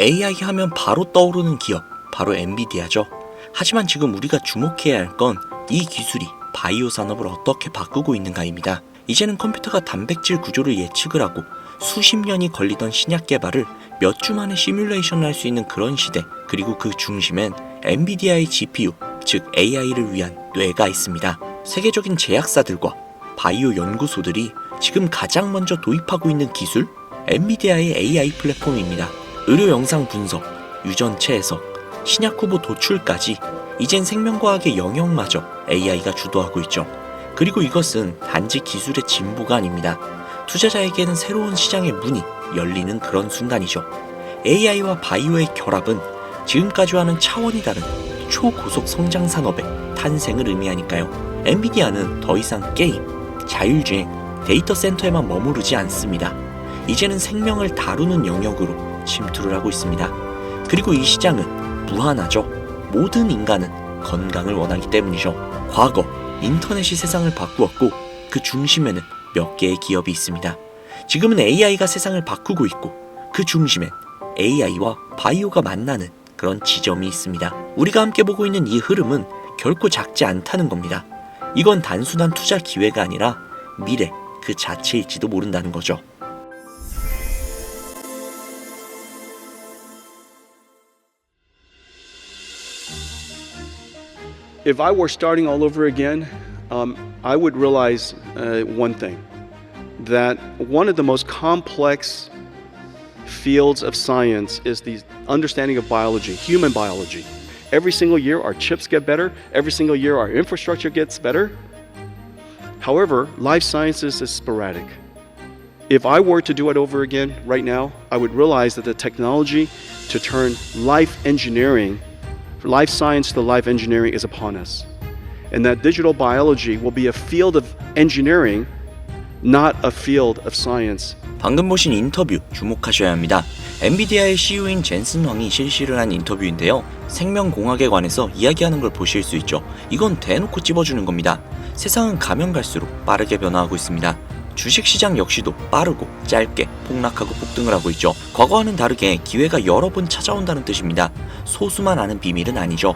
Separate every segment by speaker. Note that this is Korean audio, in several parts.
Speaker 1: AI 하면 바로 떠오르는 기업, 바로 엔비디아죠. 하지만 지금 우리가 주목해야 할 건 이 기술이 바이오 산업을 어떻게 바꾸고 있는가입니다. 이제는 컴퓨터가 단백질 구조를 예측을 하고 수십 년이 걸리던 신약 개발을 몇 주 만에 시뮬레이션을 할 수 있는 그런 시대, 그리고 그 중심엔 엔비디아의 GPU, 즉 AI를 위한 뇌가 있습니다. 세계적인 제약사들과 바이오 연구소들이 지금 가장 먼저 도입하고 있는 기술, 엔비디아의 AI 플랫폼입니다. 의료 영상 분석, 유전 체 해석, 신약 후보 도출까지 이젠 생명과학의 영역마저 AI가 주도하고 있죠. 그리고 이것은 단지 기술의 진보가 아닙니다. 투자자에게는 새로운 시장의 문이 열리는 그런 순간이죠. AI와 바이오의 결합은 지금까지와는 차원이 다른 초고속 성장 산업의 탄생을 의미하니까요. 엔비디아는 더 이상 게임, 자율주행, 데이터 센터에만 머무르지 않습니다. 이제는 생명을 다루는 영역으로 침투를 하고 있습니다. 그리고 이 시장은 무한하죠. 모든 인간은 건강을 원하기 때문이죠. 과거 인터넷이 세상을 바꾸었고 그 중심에는 몇 개의 기업이 있습니다. 지금은 AI가 세상을 바꾸고 있고 그 중심엔 AI와 바이오가 만나는 그런 지점이 있습니다. 우리가 함께 보고 있는 이 흐름은 결코 작지 않다는 겁니다. 이건 단순한 투자 기회가 아니라 미래 그 자체일지도 모른다는 거죠.
Speaker 2: If I were starting all over again, um, I would realize uh, one thing that one of the most complex fields of science is the understanding of biology, human biology. Every single year, our chips get better, every single year, our infrastructure gets better. However, life sciences is sporadic. If I were to do it over again right now, I would realize that the technology to turn life engineering life science to life engineering is upon us. And that digital biology will be a field of engineering, not a field of science.
Speaker 1: 방금 보신 인터뷰 주목하셔야 합니다. 엔비디아의 CEO인 젠슨 황이 실시를 한 인터뷰인데요. 생명공학에 관해서 이야기하는 걸 보실 수 있죠. 이건 대놓고 찝어주는 겁니다. 세상은 가면 갈수록 빠르게 변화하고 있습니다. 주식시장 역시도 빠르고 짧게 폭락하고 폭등을 하고 있죠. 과거와는 다르게 기회가 여러 번 찾아온다는 뜻입니다. 소수만 아는 비밀은 아니죠.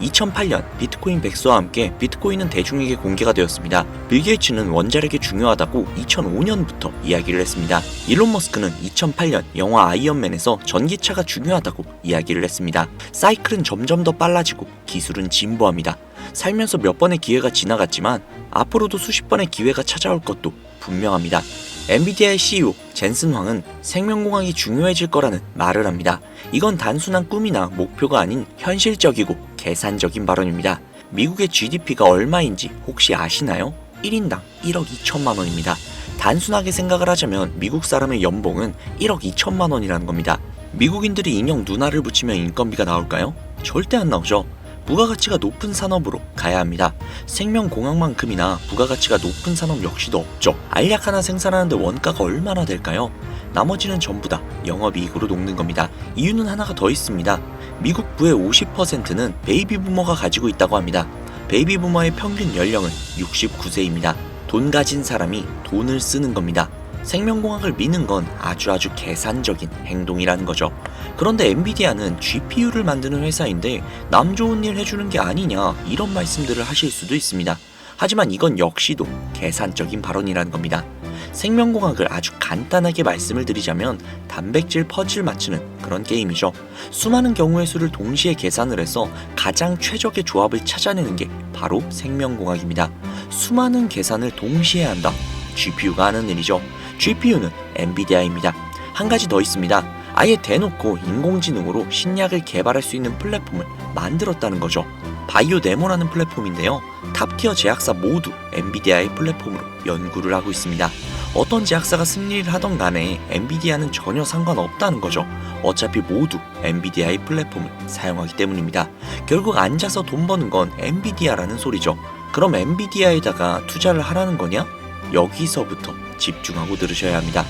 Speaker 1: 2008년 비트코인 백서와 함께 비트코인은 대중에게 공개가 되었습니다. 빌 게이츠는 원자력이 중요하다고 2005년부터 이야기를 했습니다. 일론 머스크는 2008년 영화 아이언맨에서 전기차가 중요하다고 이야기를 했습니다. 사이클은 점점 더 빨라지고 기술은 진보합니다. 살면서 몇 번의 기회가 지나갔지만 앞으로도 수십 번의 기회가 찾아올 것도 분명합니다. 엔비디아의 CEO 젠슨 황은 생명공학이 중요해질 거라는 말을 합니다. 이건 단순한 꿈이나 목표가 아닌 현실적이고 계산적인 발언입니다. 미국의 GDP가 얼마인지 혹시 아시나요? 1인당 1억 2천만 원입니다. 단순하게 생각을 하자면 미국 사람의 연봉은 1억 2천만 원이라는 겁니다. 미국인들이 인형 누나를 붙이면 인건비가 나올까요? 절대 안 나오죠. 부가가치가 높은 산업으로 가야 합니다. 생명공학만큼이나 부가가치가 높은 산업 역시도 없죠. 알약 하나 생산하는데 원가가 얼마나 될까요? 나머지는 전부 다 영업이익으로 녹는 겁니다. 이유는 하나가 더 있습니다. 미국 부의 50%는 베이비 부머가 가지고 있다고 합니다. 베이비 부머의 평균 연령은 69세입니다. 돈 가진 사람이 돈을 쓰는 겁니다. 생명공학을 미는 건 아주 아주 계산적인 행동이라는 거죠. 그런데 엔비디아는 GPU를 만드는 회사인데 남 좋은 일 해주는 게 아니냐 이런 말씀들을 하실 수도 있습니다. 하지만 이건 역시도 계산적인 발언이라는 겁니다. 생명공학을 아주 간단하게 말씀을 드리자면 단백질 퍼즐 맞추는 그런 게임이죠. 수많은 경우의 수를 동시에 계산을 해서 가장 최적의 조합을 찾아내는 게 바로 생명공학입니다. 수많은 계산을 동시에 한다. GPU가 하는 일이죠. GPU는 엔비디아입니다. 한 가지 더 있습니다. 아예 대놓고 인공지능으로 신약을 개발할 수 있는 플랫폼을 만들었다는 거죠. 바이오 네모라는 플랫폼인데요. 탑티어 제약사 모두 엔비디아의 플랫폼으로 연구를 하고 있습니다. 어떤 제약사가 승리를 하던 간에 엔비디아는 전혀 상관없다는 거죠. 어차피 모두 엔비디아의 플랫폼을 사용하기 때문입니다. 결국 앉아서 돈 버는 건 엔비디아라는 소리죠. 그럼 엔비디아에다가 투자를 하라는 거냐? 여기서부터 집중하고 들으셔야 합니다.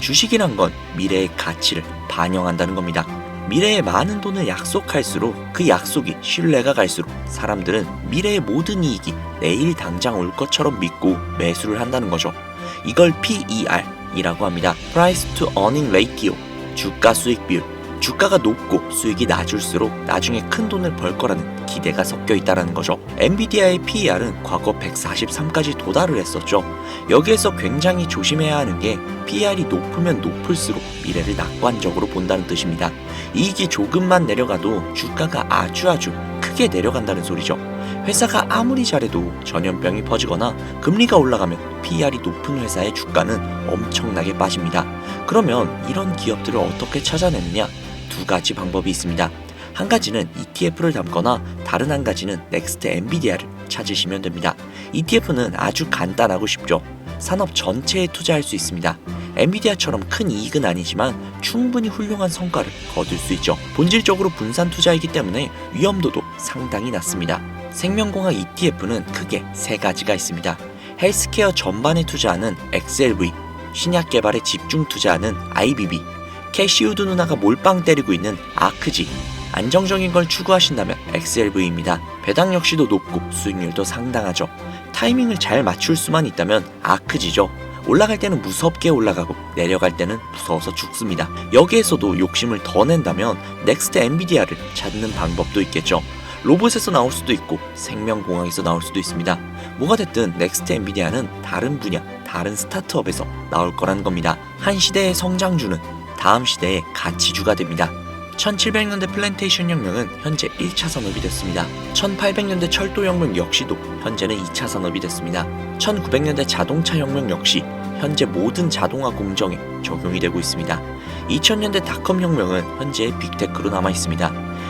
Speaker 1: 주식이란 건 미래의 가치를 반영한다는 겁니다. 미래에 많은 돈을 약속할수록 그 약속이 신뢰가 갈수록 사람들은 미래의 모든 이익이 내일 당장 올 것처럼 믿고 매수를 한다는 거죠. 이걸 PER이라고 합니다. Price to Earning Ratio, 주가 수익 비율. 주가가 높고 수익이 낮을수록 나중에 큰 돈을 벌 거라는 기대가 섞여 있다라는 거죠. 엔비디아의 PER은 과거 143까지 도달을 했었죠. 여기에서 굉장히 조심해야 하는 게 PER이 높으면 높을수록 미래를 낙관적으로 본다는 뜻입니다. 이익이 조금만 내려가도 주가가 아주 아주 크게 내려간다는 소리죠. 회사가 아무리 잘해도 전염병이 퍼지거나 금리가 올라가면 PER이 높은 회사의 주가는 엄청나게 빠집니다. 그러면 이런 기업들을 어떻게 찾아내느냐? 두 가지 방법이 있습니다. 한 가지는 ETF를 담거나 다른 한 가지는 넥스트 엔비디아를 찾으시면 됩니다. ETF는 아주 간단하고 쉽죠. 산업 전체에 투자할 수 있습니다. 엔비디아처럼 큰 이익은 아니지만 충분히 훌륭한 성과를 거둘 수 있죠. 본질적으로 분산 투자이기 때문에 위험도도 상당히 낮습니다. 생명공학 ETF는 크게 세 가지가 있습니다. 헬스케어 전반에 투자하는 XLV, 신약 개발에 집중 투자하는 IBB, 캐시우드 누나가 몰빵 때리고 있는 아크지, 안정적인 걸 추구하신다면 XLV입니다. 배당 역시도 높고 수익률도 상당하죠. 타이밍을 잘 맞출 수만 있다면 아크지죠. 올라갈 때는 무섭게 올라가고 내려갈 때는 무서워서 죽습니다. 여기에서도 욕심을 더 낸다면 넥스트 엔비디아를 찾는 방법도 있겠죠. 로봇에서 나올 수도 있고 생명공학에서 나올 수도 있습니다. 뭐가 됐든 넥스트 엔비디아는 다른 분야, 다른 스타트업에서 나올 거라는 겁니다. 한 시대의 성장주는 다음 시대의 가치주가 됩니다. 1700년대 플랜테이션 혁명은 현재 1차 산업이 됐습니다. 1800년대 철도 혁명 역시도 현재는 2차 산업이 됐습니다. 1900년대 자동차 혁명 역시 현재 모든 자동화 공정에 적용이 되고 있습니다. 2000년대 닷컴 혁명은 현재 빅테크로 남아 있습니다.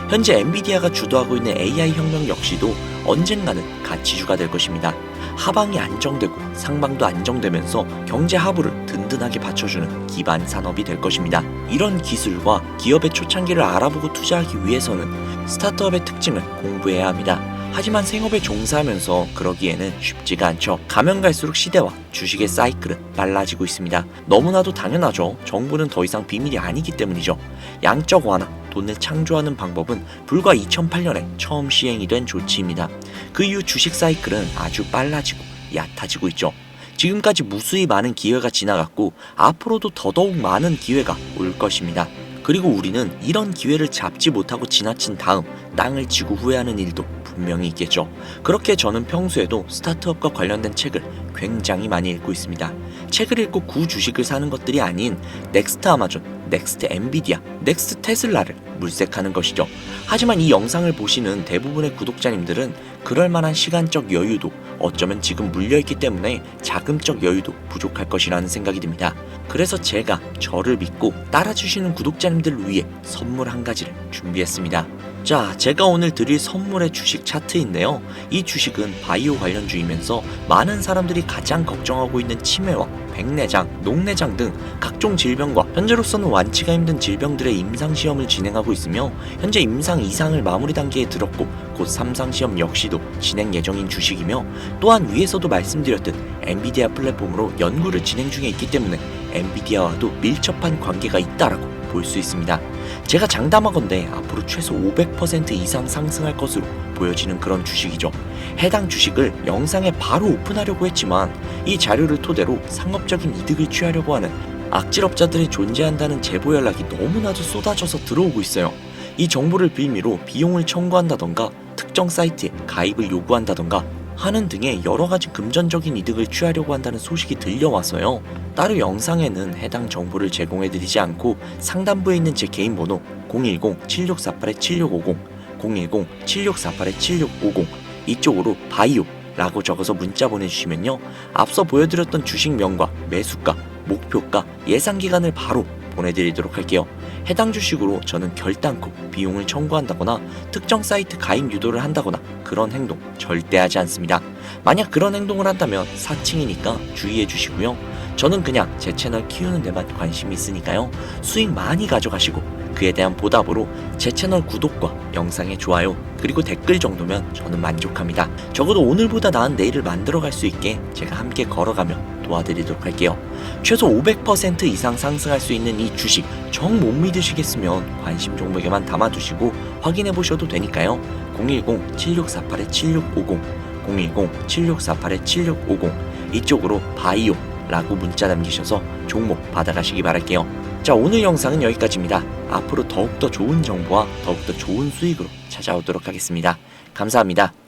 Speaker 1: 현재 엔비디아가 주도하고 있는 AI 혁명 역시도 언젠가는 가치주가 될 것입니다. 하방이 안정되고 상방도 안정되면서 경제 하부를 든든하게 받쳐주는 기반 산업이 될 것입니다. 이런 기술과 기업의 초창기를 알아보고 투자하기 위해서는 스타트업의 특징을 공부해야 합니다. 하지만 생업에 종사하면서 그러기에는 쉽지가 않죠. 가면 갈수록 시대와 주식의 사이클은 빨라지고 있습니다. 너무나도 당연하죠. 정부는 더 이상 비밀이 아니기 때문이죠. 양적 완화, 돈을 창조하는 방법은 불과 2008년에 처음 시행이 된 조치입니다. 그 이후 주식 사이클은 아주 빨라지고 얕아지고 있죠. 지금까지 무수히 많은 기회가 지나갔고 앞으로도 더더욱 많은 기회가 올 것입니다. 그리고 우리는 이런 기회를 잡지 못하고 지나친 다음 땅을 치고 후회하는 일도 분명히 있겠죠. 그렇게 저는 평소에도 스타트업과 관련된 책을 굉장히 많이 읽고 있습니다. 책을 읽고 구 주식을 사는 것들이 아닌 넥스트 아마존, 넥스트 엔비디아, 넥스트 테슬라를 물색하는 것이죠. 하지만 이 영상을 보시는 대부분의 구독자님들은 그럴 만한 시간적 여유도 어쩌면 지금 물려있기 때문에 자금적 여유도 부족할 것이라는 생각이 듭니다. 그래서 제가 저를 믿고 따라주시는 구독자님들을 위해 선물 한 가지를 준비했습니다. 자, 제가 오늘 드릴 선물의 주식 차트인데요. 이 주식은 바이오 관련주이면서 많은 사람들이 가장 걱정하고 있는 치매와 백내장, 녹내장 등 각종 질병과 현재로서는 완치가 힘든 질병들의 임상 시험을 진행하고 있으며 현재 임상 2상을 마무리 단계에 들었고 곧 3상 시험 역시도 진행 예정인 주식이며 또한 위에서도 말씀드렸듯 엔비디아 플랫폼으로 연구를 진행 중에 있기 때문에 엔비디아와도 밀접한 관계가 있다라고 볼 수 있습니다. 제가 장담하건대 앞으로 최소 500% 이상 상승할 것으로 보여지는 그런 주식이죠. 해당 주식을 영상에 바로 오픈하려고 했지만 이 자료를 토대로 상업적인 이득을 취하려고 하는 악질업자들이 존재한다는 제보 연락이 너무나도 쏟아져서 들어오고 있어요. 이 정보를 빌미로 비용을 청구한다던가 특정 사이트에 가입을 요구한다던가 하는 등의 여러 가지 금전적인 이득을 취하려고 한다는 소식이 들려와서요. 따로 영상에는 해당 정보를 제공해드리지 않고 상단부에 있는 제 개인 번호 010-7648-7650, 010-7648-7650 이쪽으로 바이오 라고 적어서 문자 보내주시면요. 앞서 보여드렸던 주식명과 매수가, 목표가, 예상 기간을 바로 보내드리도록 할게요. 해당 주식으로 저는 결단코 비용을 청구한다거나 특정 사이트 가입 유도를 한다거나 그런 행동 절대 하지 않습니다. 만약 그런 행동을 한다면 사칭이니까 주의해 주시고요. 저는 그냥 제 채널 키우는 데만 관심이 있으니까요. 수익 많이 가져가시고 그에 대한 보답으로 제 채널 구독과 영상의 좋아요 그리고 댓글 정도면 저는 만족합니다. 적어도 오늘보다 나은 내일을 만들어갈 수 있게 제가 함께 걸어가며 도와드리도록 할게요. 최소 500% 이상 상승할 수 있는 이 주식 정 못 믿으시겠으면 관심 종목에만 담아두시고 확인해 보셔도 되니까요. 010-7648-7650 010-7648-7650 이쪽으로 바이오 라고 문자 남기셔서 종목 받아가시기 바랄게요. 자, 오늘 영상은 여기까지입니다. 앞으로 더욱더 좋은 정보와 더욱더 좋은 수익으로 찾아오도록 하겠습니다. 감사합니다.